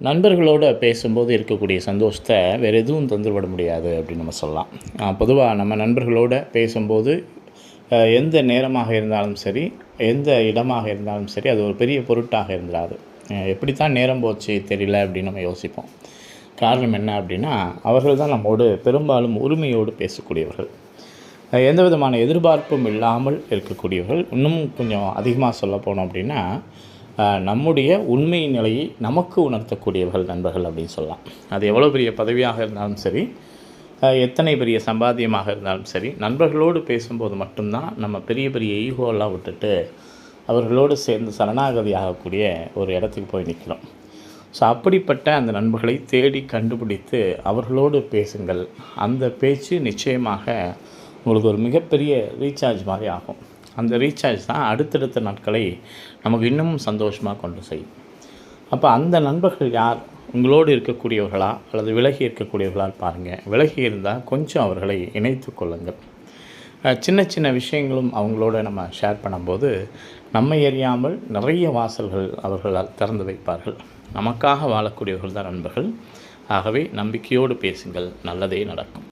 நண்பர்களோடு பேசும்போது இருக்கக்கூடிய சந்தோஷத்தை வேறு எதுவும் தந்துவிட முடியாது அப்படின்னு நம்ம சொல்லலாம். பொதுவாக நம்ம நண்பர்களோடு பேசும்போது எந்த நேரமாக இருந்தாலும் சரி எந்த இடமாக இருந்தாலும் சரி அது ஒரு பெரிய பொருட்டாக இருந்தாது எப்படித்தான் நேரம் போச்சு தெரியல அப்படின்னு நம்ம யோசிப்போம். காரணம் என்ன அப்படின்னா அவர்கள் தான் நம்மோடு பெரும்பாலும் உரிமையோடு பேசக்கூடியவர்கள். எந்த விதமான எதிர்பார்ப்பும் இல்லாமல் இருக்கக்கூடியவர்கள். இன்னும் கொஞ்சம் அதிகமாக சொல்ல போனோம் அப்படின்னா நம்முடைய உண்மை நிலையை நமக்கு உணர்த்தக்கூடியவர்கள் நண்பர்கள் அப்படின்னு சொல்லலாம். அது எவ்வளோ பெரிய பதவியாக இருந்தாலும் சரி எத்தனை பெரிய சம்பாத்தியமாக இருந்தாலும் சரி நண்பர்களோடு பேசும்போது மட்டும்தான் நம்ம பெரிய பெரிய ஈகோலாம் விட்டுட்டு அவர்களோடு சேர்ந்து சரணாகதி ஆகக்கூடிய ஒரு இடத்துக்கு போய் நிற்கிறோம். ஸோ அப்படிப்பட்ட அந்த நண்பர்களை தேடி கண்டுபிடித்து அவர்களோடு பேசுங்கள். அந்த பேச்சு நிச்சயமாக உங்களுக்கு ஒரு மிகப்பெரிய ரீசார்ஜ் மாதிரி ஆகும். அந்த ரீசார்ஜ் தான் அடுத்தடுத்த நாட்களை நமக்கு இன்னமும் சந்தோஷமாக கொண்டு செய்யும் அப்போ அந்த நண்பர்கள் யார்? உங்களோடு இருக்கக்கூடியவர்களா? அல்லது விலகி இருக்கக்கூடியவர்களா பாருங்கள் விலகி இருந்தால் கொஞ்சம் அவர்களை இணைத்து கொள்ளுங்கள். சின்ன சின்ன விஷயங்களும் அவங்களோட நம்ம ஷேர் பண்ணும்போது நம்மை எறியாமல் நிறைய வாசல்கள் அவர்களால் திறந்து வைப்பார்கள். நமக்காக வாழக்கூடியவர்கள் தான் நண்பர்கள். ஆகவே நம்பிக்கையோடு பேசுங்கள். நல்லதே நடக்கும்.